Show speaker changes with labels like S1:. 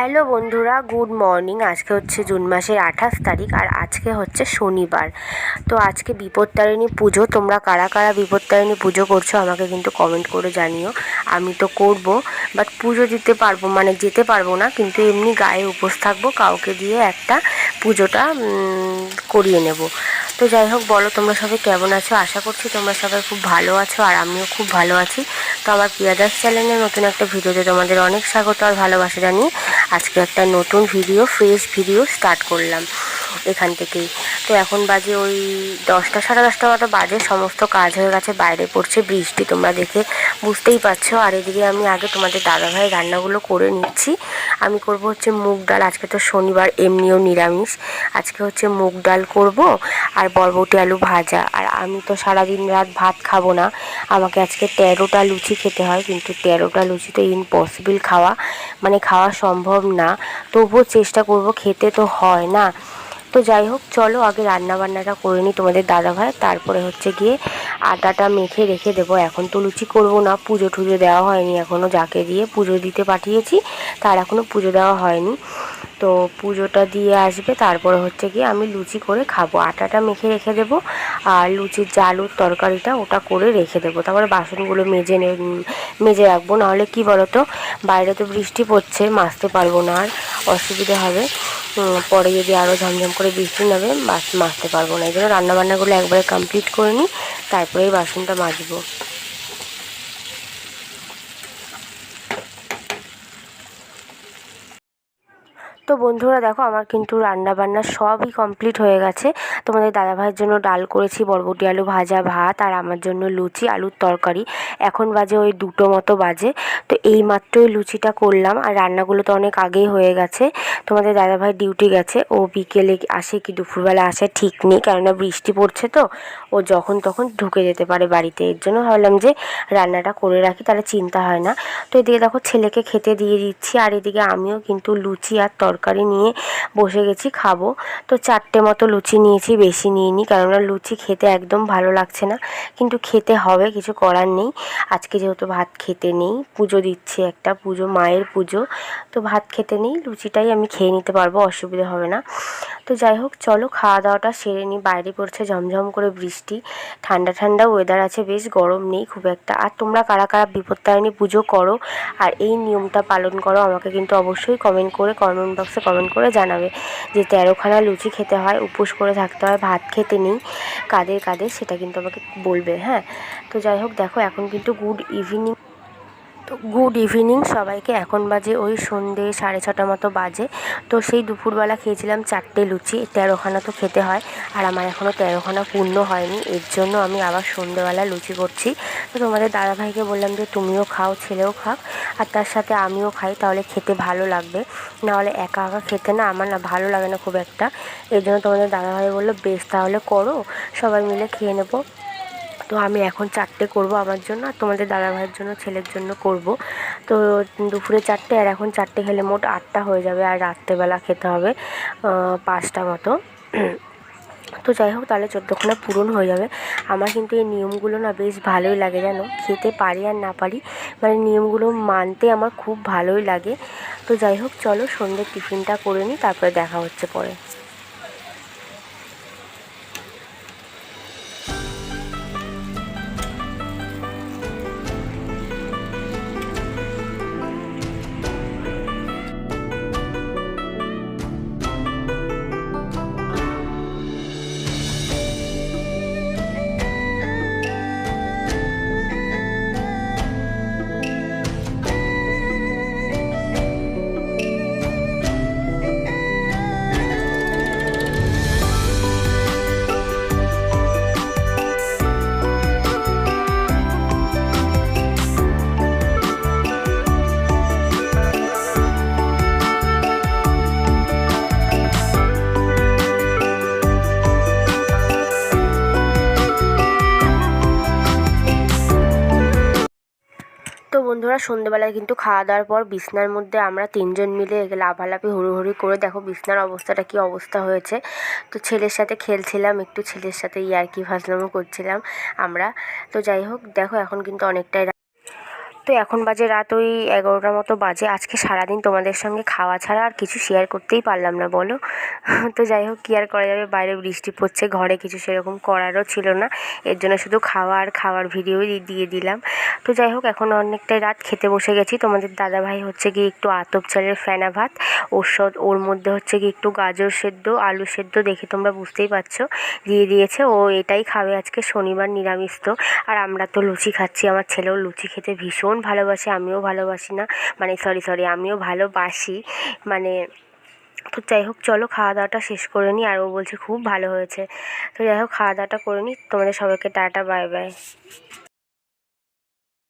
S1: Hello বন্ধুরা, good morning. আজকে হচ্ছে জুন মাসের আঠাশ তারিখ আর আজকে হচ্ছে শনিবার। তো আজকে বিপত্তারিণী পুজো, তোমরা কারা কারা বিপত্তারিণী পুজো করছ আমাকে কিন্তু কমেন্ট করে জানিও। আমি তো করব বাট পুজো দিতে পারব মানে যেতে পারব না, কিন্তু এমনি গায়ে উপোস থাকব, কাউকে দিয়ে একটা পুজোটা করিয়ে নেব। তো যাই হোক, বলো তোমরা সবাই কেমন আছো? আশা করছি তোমরা সবাই খুব ভালো আছো আর আমিও খুব ভালো আছি। তো আমার পিয়াদাস চ্যানেলে নতুন একটা ভিডিওতে তোমাদের অনেক স্বাগত আর ভালোবাসা জানিয়ে আজকে একটা নতুন ভিডিও ফ্রেশ ভিডিও স্টার্ট করলাম। এখান থেকেই। তো এখন বাজে ওই দশটা, সাড়ে দশটা মতো বাজে, সমস্ত কাজ হয়ে গেছে, বাইরে পড়ছে বৃষ্টি, তোমরা দেখে বুঝতেই পারছ। আর এদিকে আমি আগে তোমাদের দাদাভাই রান্নাগুলো করে নিচ্ছি। আমি করব হচ্ছে মুগ ডাল, আজকে তো শনিবার, এমনিও নিরামিষ। আজকে হচ্ছে মুগ ডাল করব আর বরবটি আলু ভাজা। আর আমি তো সারাদিন রাত ভাত খাব না। আমাকে আজকে তেরোটা লুচি খেতে হয়, কিন্তু তেরোটা লুচি তো ইম্পসিবল খাওয়া। মানে খাওয়া সম্ভব না। তবুও চেষ্টা করব, খেতে তো হয় না। তো যাই হোক, চলো আগে রান্না বান্নাটা করে নিই তোমাদের দাদাভাই। তারপরে হচ্ছে গিয়ে আটাটা মেখে রেখে দেবো। এখন তো লুচি করব না, পুজো টুজো দেওয়া হয়নি এখনও যাকে দিয়ে পুজো দিতে পাঠিয়েছি, তার এখনও পুজো দেওয়া হয়নি। তো পুজোটা দিয়ে আসবে, তারপরে হচ্ছে গিয়ে আমি লুচি করে খাব। আটাটা মেখে রেখে দেবো, আর লুচির যে আলুর তরকারিটা ওটা করে রেখে দেবো। তারপরে বাসনগুলো মেজে নে মেজে রাখব। নাহলে কি বলতো, বাইরে তো বৃষ্টি পড়ছে মাজতে পারব না, আর অসুবিধে হবে। পরে যদি আরও ঝমঝম করে বৃষ্টি নেবে বাস মাজতে পারব না। এই জন্য রান্নাবান্নাগুলো একবারে কমপ্লিট করে নিই, তারপরেই বাসনটা মাজবো। তো বন্ধুরা দেখো, আমার কিন্তু রান্না বান্না সবই কমপ্লিট হয়ে গেছে। তোমাদের দাদাভাইয়ের জন্য ডাল করেছি, বরবটি আলু ভাজা, ভাত আর আমার জন্য লুচি, আলুর তরকারি। এখন বাজে ওই দুটো মতো বাজে। তো এই মাত্রই লুচিটা করলাম আর রান্নাগুলো তো অনেক আগেই হয়ে গেছে। তোমাদের দাদাভাই ডিউটি গেছে, ও বিকেলে আসে কি দুপুরবেলা আসে ঠিক নেই, কেননা বৃষ্টি পড়ছে তো। ও যখন তখন ঢুকে যেতে পারে বাড়িতে। এর জন্য ভাবলাম যে রান্নাটা করে রাখি, তাহলে চিন্তা হয় না। তো এদিকে দেখো, ছেলেকে খেতে দিয়ে দিচ্ছি আর এদিকে আমিও কিন্তু লুচি আর তরকারি নিয়ে বসে গেছি, খাব। তো চারটে মতো লুচি নিয়েছি, বেশি নিইনি, কেননা লুচি খেতে একদম ভালো লাগছে না। কিন্তু খেতে হবে, কিছু করার নেই। আজকে যেহেতু ভাত খেতে নেই, পুজো দিচ্ছি একটা, পুজো, মায়ের পুজো। তো ভাত খেতে নেই, লুচিটাই আমি খেয়ে নিতে পারব, অসুবিধা হবে না। তো যাই হোক, চলো খাওয়া দাওয়াটা সেরে নিই। বাইরে পড়ছে ঝমঝম করে বৃষ্টি। ঠান্ডা ঠান্ডা ওয়েদার আছে, বেশ গরম নেই খুব একটা। আর তোমরা কারা কারা বিপত্তারিণী পুজো করো, আর এই নিয়মটা পালন করো, আমাকে কিন্তু অবশ্যই কমেন্ট করে কমেন্ট বক্সে কমেন্ট করে জানাবে যে তেরোখানা লুচি খেতে হয়, উপোস করে থাকতে হয়, ভাত খেতে নেই, কাদের কাদের সেটা কিন্তু আমাকে বলবে হ্যাঁ। তো যাই হোক, দেখো, এখন কিন্তু গুড ইভিনিং তো গুড ইভিনিং সবাইকে, এখন বাজে ওই সন্ধে সাড়ে ছটা মতো বাজে। তো সেই দুপুরবেলা খেয়েছিলাম চারটে লুচি, তেরোখানা তো খেতে হয়, আর আমার এখনও তেরোখানা পূর্ণ হয়নি, এর জন্য আমি আবার সন্ধেবেলা লুচি করছি। তো তোমাদের দাদাভাইকে বললাম যে, তুমিও খাও, ছেলেও খাক। আর তার সাথে আমিও খাই, তাহলে খেতে ভালো লাগবে। নাহলে একা একা খেতে না আমার না ভালো লাগে না খুব একটা। এই জন্য তোমাদের দাদাভাই বলল, বেশ তাহলে করো, সবাই মিলে খেয়ে নেব। তো আমি এখন চারটে করব আমার জন্য, আর তোমাদের দাদা ভাইয়ের জন্য, ছেলের জন্য করব। তো দুপুরে চারটে, আর এখন চারটে খেলে মোট আটটা হয়ে যাবে, আর রাত্রেবেলা খেতে হবে পাঁচটা মতো। তো যাই হোক, তাহলে চোদ্দোখানা পূরণ হয়ে যাবে। আমার কিন্তু এই নিয়মগুলো না বেশ ভালোই লাগে জানো। খেতে পারি আর না পারি মানে নিয়মগুলো মানতে আমার খুব ভালোই লাগে। তো যাই হোক, চলো সন্ধ্যের টিফিনটা করে নিই, তারপরে দেখা হচ্ছে পরে। বন্ধুরা, সন্ধ্যেবেলায় কিন্তু খাওয়া দাওয়ার পর বিছনার মধ্যে আমরা তিনজন মিলে লাফালাফি, হুড়োহুড়ি করে দেখো বিছনার অবস্থাটা কি অবস্থা হয়েছে। তো ছেলের সাথে খেলছিলাম, একটু ছেলের সাথে ইয়ার্কি ফাজলামও করছিলাম আমরা। তো যাই হোক, দেখো এখন কিন্তু অনেকটাই তো এখন বাজে রাত ওই এগারোটার মতো বাজে। আজকে সারাদিন তোমাদের সঙ্গে খাওয়া ছাড়া আর কিছু শেয়ার করতেই পারলাম না, বলো? তো যাই হোক, কী আর করা যাবে? বাইরে বৃষ্টি পড়ছে, ঘরে কিছু সেরকম করারও ছিল না। এর জন্য শুধু খাওয়া আর খাওয়ার ভিডিওই দিয়ে দিলাম। তো যাই হোক, এখন অনেকটাই রাত, খেতে বসে গেছি। তোমাদের দাদাভাই হচ্ছে কি একটু আতপ চালের ফেনা ভাত, ওর ওর মধ্যে হচ্ছে কি একটু গাজর সেদ্ধ, আলু সেদ্ধ দেখে তোমরা বুঝতেই পারছ, দিয়ে দিয়েছে। ও এটাই খাবে আজকে শনিবার নিরামিষ তো। আর আমরা তো লুচি খাচ্ছি, আমার ছেলেও লুচি খেতে ভীষণ ভালোবাসে, আমিও ভালোবাসি না। মানে সরি সরি আমিও ভালোবাসি। মানে তো যাই হোক, চলো খাওয়া দাওয়াটা শেষ করে নিই আর ও বলছে খুব ভালো হয়েছে। তো যাই হোক খাওয়া দাওয়াটা করে নিই তোমাদের সবাইকে টাটা বাই বাই